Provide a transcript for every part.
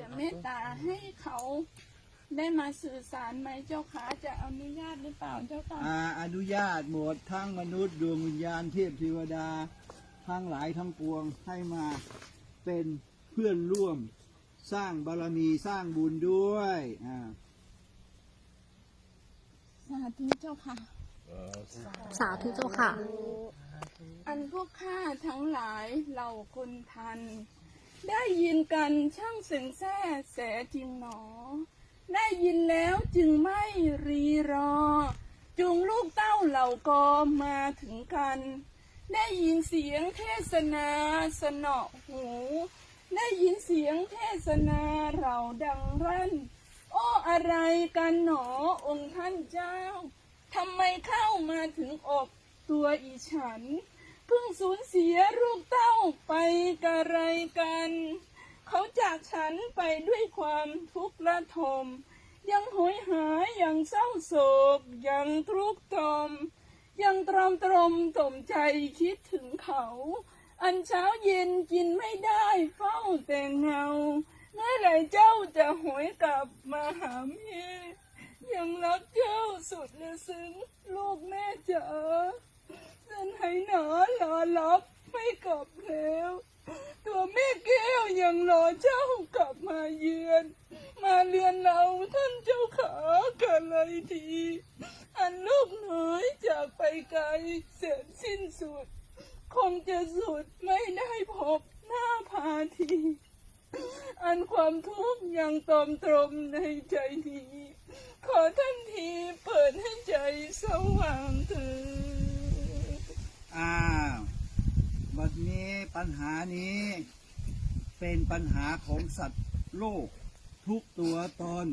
จะเมตตาให้เขาได้มาสื่อสารไหมเจ้าคะจะอนุญาตหรือเปล่าเจ้าค่ะอาอนุญาตหมดทั้งมนุษย์ดวงวิญญาณเทพเทวดา ทั้งหลายทั้งปวงให้มาเป็นเพื่อนร่วมสร้างบารมีสร้างบุญด้วยอ่าสาธุเจ้าค่ะ สาธุเจ้าค่ะ อันพวกข้าทั้งหลายเหล่าคนทัน ได้ยินกันช่างเสียงแซ่แสจริงหนอ ได้ยินแล้วจึงไม่รีรอ จุงลูกเต้าเหล่ากอมาถึงกัน ได้ยินเสียงเทศนาสนอหู ได้ยินเสียงเทศนาเราดังรั่น โอ้อะไรกันหนอองค์ท่านเจ้าทำไมเข้ามาถึงอกตัวอีฉัน เพิ่งสูญเสียลูกเต้าไปกะไรกัน เขาจากฉันไปด้วยความทุกข์ระทม ยังโหยหายยังเศร้าโศก ยังทุกข์ทรมยังตรอมตรมตมใจคิดถึงเขา อันเช้าเย็นกินไม่ได้เฝ้าแต่เงา เมื่อไหรเจ้าจะหวยกลับมาหาแม่ยังรักเจ้าสุดและซึ้งลูกแม่จ๋า ฉันให้หนาลาลับไม่กลับแล้ว ตัวแม่แก้วยังรอเจ้ากลับมาเยือน มาเรือนเราท่านเจ้าขากันเลยที อันลูกน้อยจากไปไกลแสนสิ้นสุด คงจะสุดไม่ได้พบหน้าพาทีอันความทุกข์ยังตอมตรมในใจนี้ ขอท่านทีเปิดให้ใจสว่างเถิด นี้ปัญหานี้เป็นปัญหาของสัตว์โลกทุกตัวตน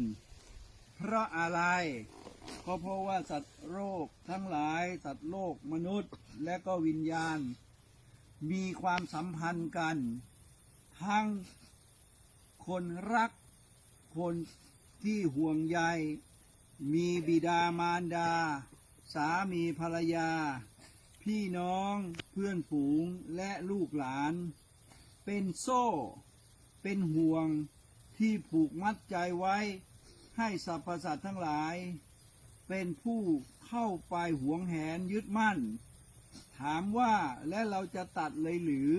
เพราะอะไรก็เพราะว่าสัตว์โลกทั้งหลายสัตว์โลกมนุษย์และก็วิญญาณ มีความสัมพันธ์กัน ทั้งคนรัก คนที่ห่วงใย มีบิดามารดา สามีภรรยา พี่น้อง เพื่อนฝูงและลูกหลาน เป็นโซ่ เป็นห่วงที่ผูกมัดใจไว้ ให้สรรพสัตว์ทั้งหลาย เป็นผู้เข้าไปหวงแหนยึดมั่น ถามว่าและเราจะตัดเลยหรือ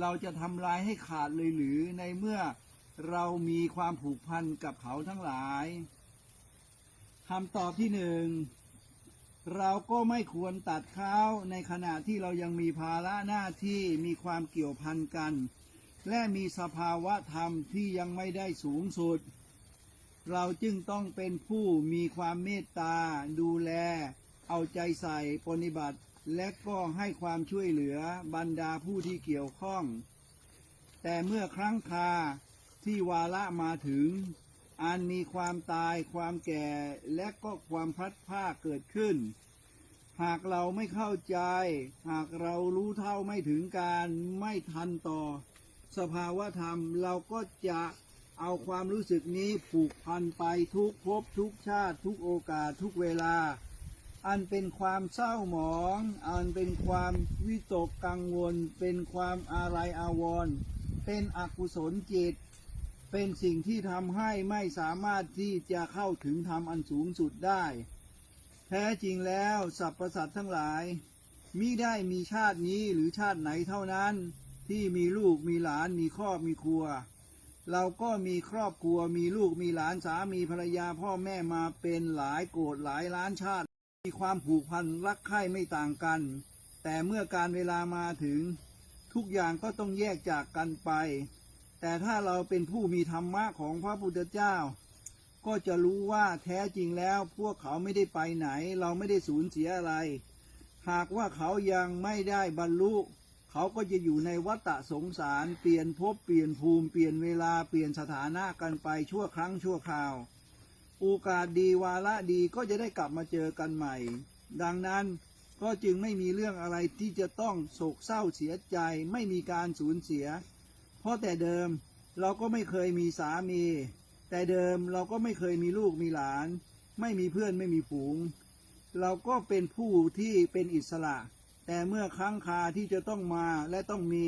เราจะทำลายให้ขาดเลยหรือในเมื่อเรามีความผูกพันกับเขาทั้งหลายคำตอบที่หนึ่ง เราก็ไม่ควรตัดเขาในขณะที่เรายังมีภาระหน้าที่มีความเกี่ยวพันกัน และมีสภาวะธรรมที่ยังไม่ได้สูงสุด เราจึงต้องเป็นผู้มีความเมตตา ดูแล เอาใจใส่ปฏิบัติ และก็ให้ความช่วยเหลือบรรดาผู้ที่เกี่ยวข้อง แต่เมื่อครั้งคาที่วาระมาถึง อันมีความตายความแก่และก็ความพัดพราเกิดขึ้น หากเราไม่เข้าใจ หากเรารู้เท่าไม่ถึงการไม่ทันต่อ สภาวะธรรมเราก็จะเอาความรู้สึกนี้ผูกพันไปทุกภพทุกชาติทุกโอกาสทุกเวลา อันเป็นความเศร้าหมอง อันเป็นความวิตกกังวล เป็นความอาลัยอาวรณ์เป็นอกุศลจิต เป็นสิ่งที่ทำให้ไม่สามารถที่จะเข้าถึงธรรมอันสูงสุดได้ แท้จริงแล้วสรรพสัตว์ทั้งหลายมิได้มีชาตินี้หรือชาติไหนเท่านั้นที่มีลูกมีหลานมีครอบมีครัว เราก็มีครอบครัวมีลูกมีหลานสามีภรรยาพ่อแม่มาเป็นหลายโกรธหลายล้านชาติ มีความผูกพันรักใคร่ไม่ต่างกัน แต่เมื่อการเวลามาถึง ทุกอย่างก็ต้องแยกจากกันไป แต่ถ้าเราเป็นผู้มีธรรมะของพระพุทธเจ้า ก็จะรู้ว่าแท้จริงแล้วพวกเขาไม่ได้ไปไหน เราไม่ได้สูญเสียอะไร หากว่าเขายังไม่ได้บรรลุ เขาก็จะอยู่ในวัฏสงสารเปลี่ยนภพเปลี่ยนภูมิเปลี่ยนเวลาเปลี่ยนสถานะกันไปชั่วครั้งชั่วคราว โอกาสดีวาระดีก็จะได้กลับมาเจอกันใหม่ ดังนั้นก็จึงไม่มีเรื่องอะไรที่จะต้องโศกเศร้าเสียใจไม่มีการสูญเสีย เพราะแต่เดิมเราก็ไม่เคยมีสามี แต่เดิมเราก็ไม่เคยมีลูกมีหลาน ไม่มีเพื่อนไม่มีฝูง เราก็เป็นผู้ที่เป็นอิสระ แต่เมื่อครั้งคาที่จะต้องมาและต้องมี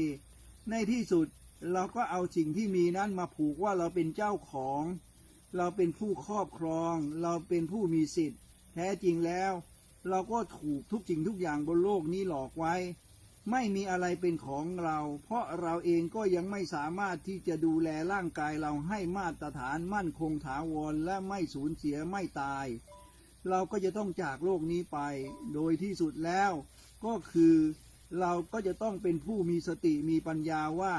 ในที่สุดเราก็เอาสิ่งที่มีนั้นมาผูกว่าเราเป็นเจ้าของ เราเป็นผู้ครอบครอง เราเป็นผู้มีสิทธิ์ แท้จริงแล้ว เราก็ถูกทุกสิ่งทุกอย่างบนโลกนี้หลอกไว้ ไม่มีอะไรเป็นของเรา เพราะเราเองก็ยังไม่สามารถที่จะดูแลร่างกายเราให้มาตรฐานมั่นคงถาวรและไม่สูญเสียไม่ตาย เราก็จะต้องจากโลกนี้ไป โดยที่สุดแล้วก็คือเราก็จะต้องเป็นผู้มีสติมีปัญญาว่า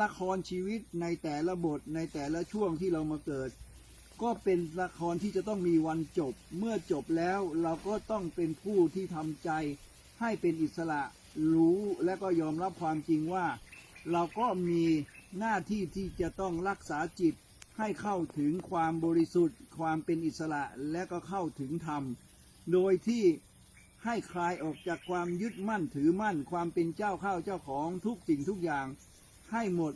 ละครชีวิตในแต่ละบทในแต่ละช่วงที่เรามาเกิด ก็เป็นละครที่จะต้องมีวันจบ เมื่อจบแล้วเราก็ต้องเป็นผู้ที่ทำใจให้เป็นอิสระ รู้และก็ยอมรับความจริงว่า เราก็มีหน้าที่ที่จะต้องรักษาจิตให้เข้าถึงความบริสุทธิ์ ความเป็นอิสระและก็เข้าถึงธรรม โดยที่ให้คลายออกจากความยึดมั่นถือมั่น ความเป็นเจ้าเข้าเจ้าของทุกสิ่งทุกอย่าง ให้หมด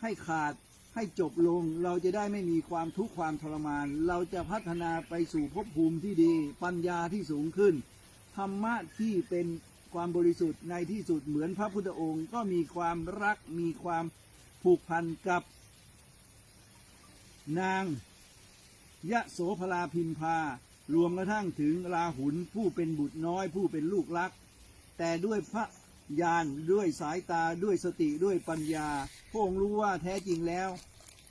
ให้ขาดให้จบลงเราจะได้ไม่มีความทุกข์ความทรมาน เราจะพัฒนาไปสู่ภพภูมิที่ดี ปัญญาที่สูงขึ้น ธรรมะที่เป็น ความบริสุทธิ์ในที่สุดเหมือนพระพุทธองค์ ก็มีความรักมีความผูกพันกับ นางยะโสภลาพิมพารวมกระทั่งถึงราหุลผู้เป็นบุตรน้อยผู้เป็นลูกรัก แต่ด้วยพระญาณด้วยสายตาด้วยสติด้วยปัญญาพระองค์รู้ว่าแท้จริงแล้ว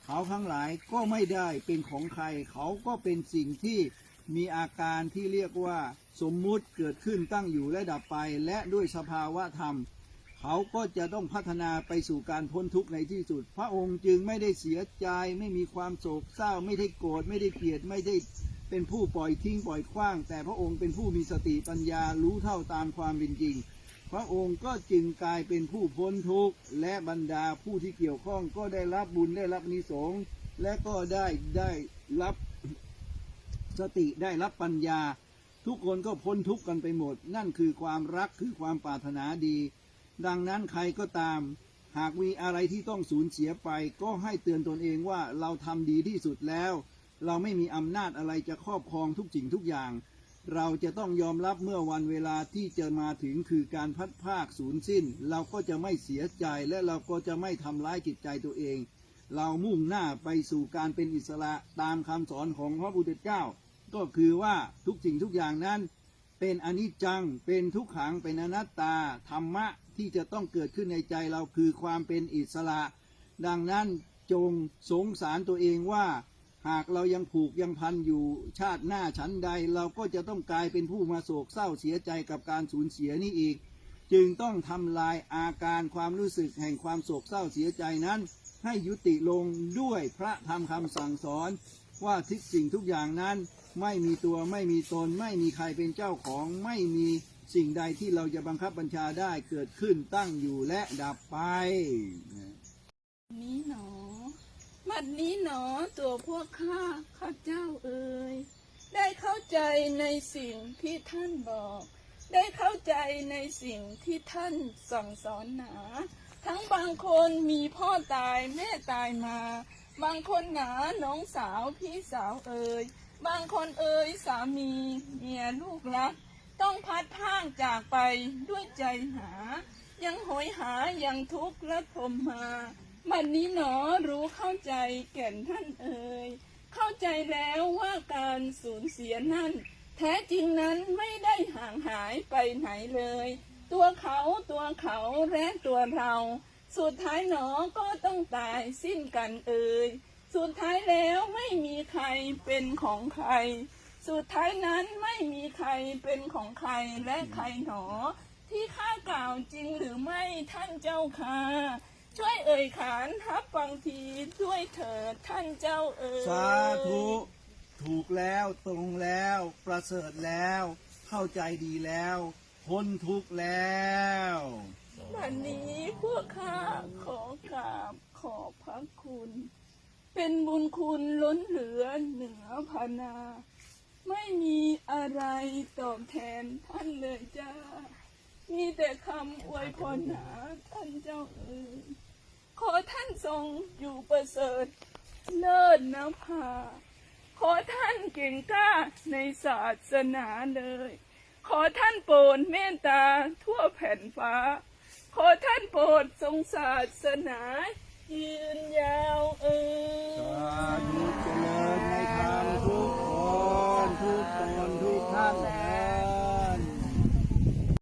เขาทั้งหลายก็ไม่ได้เป็นของใคร เขาก็เป็นสิ่งที่ มีอาการที่เรียกว่าสมมุติเกิดขึ้นตั้งอยู่และดับไป และด้วยสภาวะธรรม เขาก็จะต้องพัฒนาไปสู่การพ้นทุกข์ในที่สุด พระองค์จึงไม่ได้เสียใจ ไม่มีความโศกเศร้า ไม่ได้โกรธไม่ได้เกลียดไม่ได้เป็นผู้ปล่อยทิ้งปล่อยขว้าง แต่พระองค์เป็นผู้มีสติปัญญารู้เท่าตามความเป็นจริง พระองค์ก็จึงกลายเป็นผู้พ้นทุกข์และบรรดาผู้ที่เกี่ยวข้องก็ได้รับบุญได้รับนิสงและก็ได้ได้รับ สติได้รับปัญญา ทุกคนก็พ้นทุกข์กันไปหมด นั่นคือความรักคือความปรารถนาดี ดังนั้นใครก็ตาม หากมีอะไรที่ต้องสูญเสียไป ก็ให้เตือนตนเองว่าเราทำดีที่สุดแล้ว เราไม่มีอำนาจอะไรจะครอบครองทุกสิ่งทุกอย่าง เราจะต้องยอมรับเมื่อวันเวลาที่จะมาถึงคือการพัดภาคสูญสิ้น เราก็จะไม่เสียใจและเราก็จะไม่ทำร้ายจิตใจตัวเองเรามุ่งหน้าไปสู่การเป็นอิสระตามคำสอนของพระพุทธเจ้า ก็คือว่าทุกสิ่งทุกอย่างนั้น เป็นอนิจจัง เป็นทุกขัง เป็นอนัตตา ธรรมะที่จะต้องเกิดขึ้นในใจเราคือความเป็นอิสระ ดังนั้นจงสงสารตัวเองว่า หากเรายังผูกยังพันอยู่ชาติหน้าชั้นใด เราก็จะต้องกลายเป็นผู้มาโศกเศร้าเสียใจกับการสูญเสียนี้อีก จึงต้องทำลายอาการความรู้สึกแห่งความโศกเศร้าเสียใจนั้น ให้ยุติลงด้วยพระธรรมคำสั่งสอนว่าทุกสิ่งทุกอย่างนั้น ไม่มีตัวไม่มีตน ไม่มีใครเป็นเจ้าของ ไม่มีสิ่งใดที่เราจะบังคับบัญชาได้เกิดขึ้นตั้งอยู่และดับไปนี้หนอบัดนี้หนอตัวพวกข้าข้าเจ้าเอ่ยได้เข้าใจในสิ่งที่ท่านบอก ได้เข้าใจในสิ่งที่ท่านสั่งสอนหนา ทั้งบางคนมีพ่อตายแม่ตายมา บางคนหนาน้องสาวพี่สาวเอ่ย บางคนเอ่ยสามีเมียลูกรัก ต้องพัดพากจากไปด้วยใจหา ยังโหยหายังทุกข์และทมมาบัดนี้หนอรู้เข้าใจแก่นท่านเอ่ยเข้าใจแล้วว่าการสูญเสียนั้นแท้จริงนั้นไม่ได้ห่างหายไปไหนเลย ตัวเขาตัวเขาและตัวเรา สุดท้ายหนอก็ต้องตายสิ้นกันเอ่ย สุดท้ายแล้วไม่มีใครเป็นของใคร สุดท้ายนั้นไม่มีใครเป็นของใครและใครหนอ ที่ข้ากล่าวจริงหรือไม่ท่านเจ้าค่ะช่วยเอ่ยขานทับบางทีด้วยเถิดท่านเจ้าเอ่ยสาธุถูกแล้วตรงแล้ว ประเสริฐแล้ว เข้าใจดีแล้วพ้นทุกข์แล้ววันนี้พวกข้าขอกราบขอบพระคุณ เป็นบุญคุณล้นเหลือเหนือพนา ไม่มีอะไรตอบแทนท่านเลยจ้า มีแต่คำอวยพรหนาท่านเจ้าเอ๋ยขอท่านทรงอยู่ประเสริฐเลิศนภา ขอท่านเก่งกล้าในศาสนาเลย ขอท่านโปรดเมตตาทั่วแผ่นฟ้า ขอท่านโปรดทรงศาสนา ยืาวเดิญในธรรทุกคนทุกคนทุกท่าน